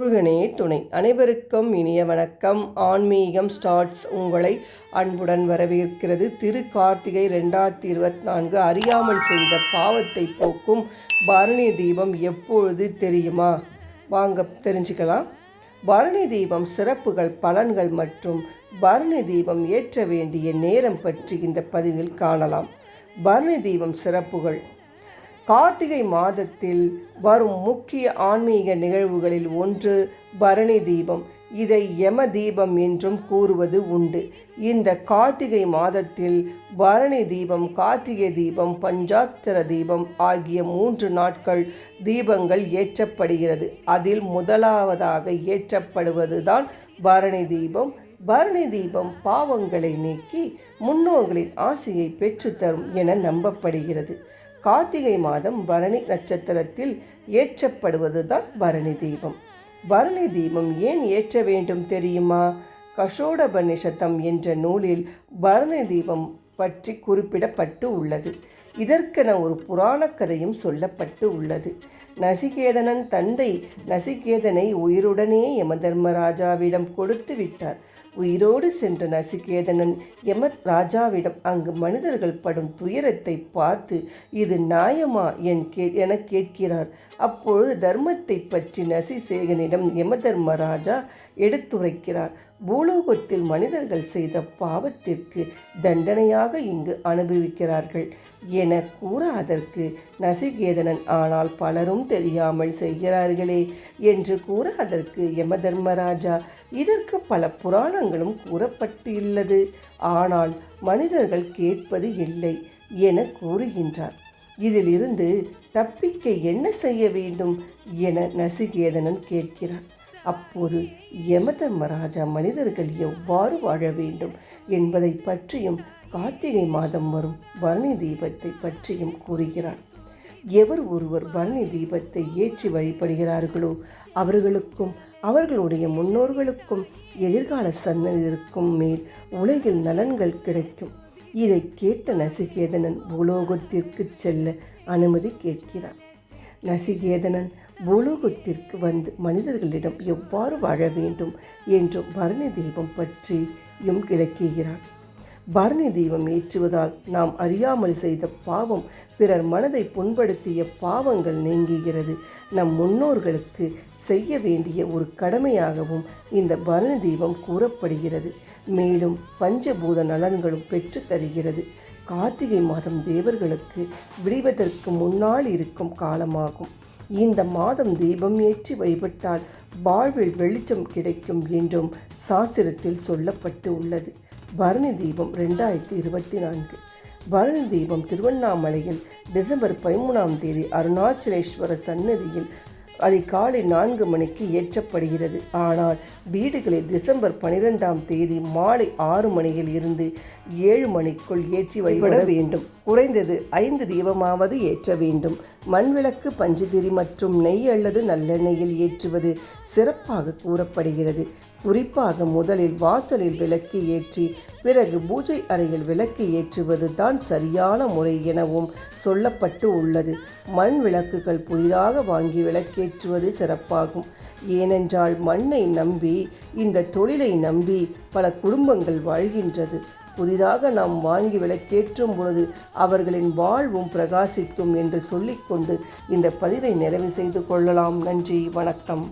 முருகனே துணை. அனைவருக்கும் இனிய வணக்கம். ஆன்மீகம் ஸ்டார்ட்ஸ் உங்களை அன்புடன் வரவேற்கிறது. திரு கார்த்திகை ரெண்டாயிரத்தி இருபத்தி நான்கு அறியாமல் செய்த பாவத்தை போக்கும் பரணி தீபம் எப்பொழுது தெரியுமா? வாங்க தெரிஞ்சுக்கலாம். பரணி தீபம் சிறப்புகள் பலன்கள் மற்றும் பரணி தீபம் ஏற்ற வேண்டிய நேரம் பற்றி இந்த பதிவில் காணலாம். பரணி தீபம் சிறப்புகள். கார்த்திகை மாதத்தில் வரும் முக்கிய ஆன்மீக நிகழ்வுகளில் ஒன்று பரணி தீபம். இதை யம தீபம் என்றும் கூறுவது உண்டு. இந்த கார்த்திகை மாதத்தில் பரணி தீபம் கார்த்திகை தீபம் பஞ்சாத்திர தீபம் ஆகிய மூன்று நாட்கள் தீபங்கள் ஏற்றப்படுகிறது. அதில் முதலாவதாக ஏற்றப்படுவதுதான் பரணி தீபம். பரணி தீபம் பாவங்களை நீக்கி முன்னோர்களின் ஆசையை பெற்றுத்தரும் என நம்பப்படுகிறது. கார்த்திகை மாதம் பரணி நட்சத்திரத்தில் ஏற்றப்படுவதுதான் பரணி தீபம். பரணி தீபம் ஏன் ஏற்ற வேண்டும் தெரியுமா? கஷோடபனிஷத்தம் என்ற நூலில் பரணி தீபம் பற்றி குறிப்பிடப்பட்டு உள்ளது. இதற்கென ஒரு புராண கதையும் சொல்லப்பட்டு உள்ளது. நசிகேதனன் தந்தை நசிகேதனை உயிருடனே யமதர்மராஜாவிடம் கொடுத்து விட்டார். உயிரோடு சென்ற நசிகேதனன் யம ராஜாவிடம் அங்கு மனிதர்கள் படும் துயரத்தை பார்த்து இது நியாயமா? என் கே என கேட்கிறார். அப்பொழுது தர்மத்தை பற்றி நசிசேகனிடம் யமதர்மராஜா எடுத்துரைக்கிறார். பூலோகத்தில் மனிதர்கள் செய்த பாவத்திற்கு தண்டனையாக இங்கு அனுபவிக்கிறார்கள். என கூற அதற்கு நசிகேதனன் ஆனால் பலரும் தெரியாமல் செய்கிறார்களே என்று கூற அதற்கு யமதர்மராஜா. இதற்கு பல புராணங்களும் கூறப்பட்டுள்ளது. ஆனால் மனிதர்கள் கேட்பது இல்லை என கூறுகின்றார். இதிலிருந்து தப்பிக்க என்ன செய்ய வேண்டும் என நசிகேதனன் கேட்கிறார். அப்போது யமதர்மராஜா மனிதர்கள் எவ்வாறு வாழ வேண்டும் என்பதை பற்றியும் கார்த்திகை மாதம் வரும் பரணி தீபத்தை பற்றியும் கூறுகிறார். எவர் ஒருவர் பரணி தீபத்தை ஏற்றி வழிபடுகிறார்களோ அவர்களுக்கும் அவர்களுடைய முன்னோர்களுக்கும் எதிர்கால சன்னதிற்கும் மேல் உலகில் நலன்கள் கிடைக்கும். இதை கேட்ட நசிகேதனன் பூலோகத்திற்கு செல்ல அனுமதி கேட்கிறான் நசிகேதனன் பூலோகத்திற்கு வந்து மனிதர்களிடம் எவ்வாறு வாழ வேண்டும்? என்றும் பரணி தீபம் பற்றியும் விளக்குகிறார். பரணி தீபம் ஏற்றுவதால் நாம் அறியாமல் செய்த பாவம் பிறர் மனதை புண்படுத்திய பாவங்கள் நீங்குகிறது. நம் முன்னோர்களுக்கு செய்ய வேண்டிய ஒரு கடமையாகவும் இந்த பரணி தீபம் கூறப்படுகிறது. மேலும் பஞ்சபூத நலன்களும் பெற்று தருகிறது. கார்த்திகை மாதம் தேவர்களுக்கு விடுவதற்கு முன்னால் இருக்கும் காலமாகும். இந்த மாதம் தீபம் ஏற்றி வழிபட்டால் வாழ்வில் வெளிச்சம் கிடைக்கும் என்றும் சாஸ்திரத்தில் சொல்லப்பட்டு உள்ளது. பரணி தீபம் ரெண்டாயிரத்தி இருபத்தி நான்கு. பரணி தீபம் திருவண்ணாமலையில் டிசம்பர் பதிமூணாம் தேதி அருணாச்சலேஸ்வர சன்னதியில் அதிகாலை நான்கு மணிக்கு ஏற்றப்படுகிறது. ஆனால் வீடுகளில் டிசம்பர் பனிரெண்டாம் தேதி மாலை ஆறு மணியில் இருந்து ஏழு மணிக்குள் ஏற்றி வழிபட வேண்டும். குறைந்தது ஐந்து தீபமாவது ஏற்ற வேண்டும். மண்விளக்கு பஞ்சுதிரி மற்றும் நெய் அல்லது நல்லெண்ணெயில் ஏற்றுவது சிறப்பாக கூறப்படுகிறது. குறிப்பாக முதலில் வாசலில் விளக்கு ஏற்றி பிறகு பூஜை அறையில் விளக்கு ஏற்றுவது தான் சரியான முறை எனவும் சொல்லப்பட்டு உள்ளது. மண் விளக்குகள் புதிதாக வாங்கி விளக்கேற்றுவது சிறப்பாகும். ஏனென்றால் மண்ணை நம்பி இந்த தொழிலை நம்பி பல குடும்பங்கள் வாழ்கின்றது. புதிதாக நாம் வாங்கி விளக்கேற்றும் பொழுது அவர்களின் வாழ்வும் பிரகாசிக்கும் என்று சொல்லிக்கொண்டு இந்த பதிவை நிறைவு செய்து கொள்ளலாம். நன்றி வணக்கம்.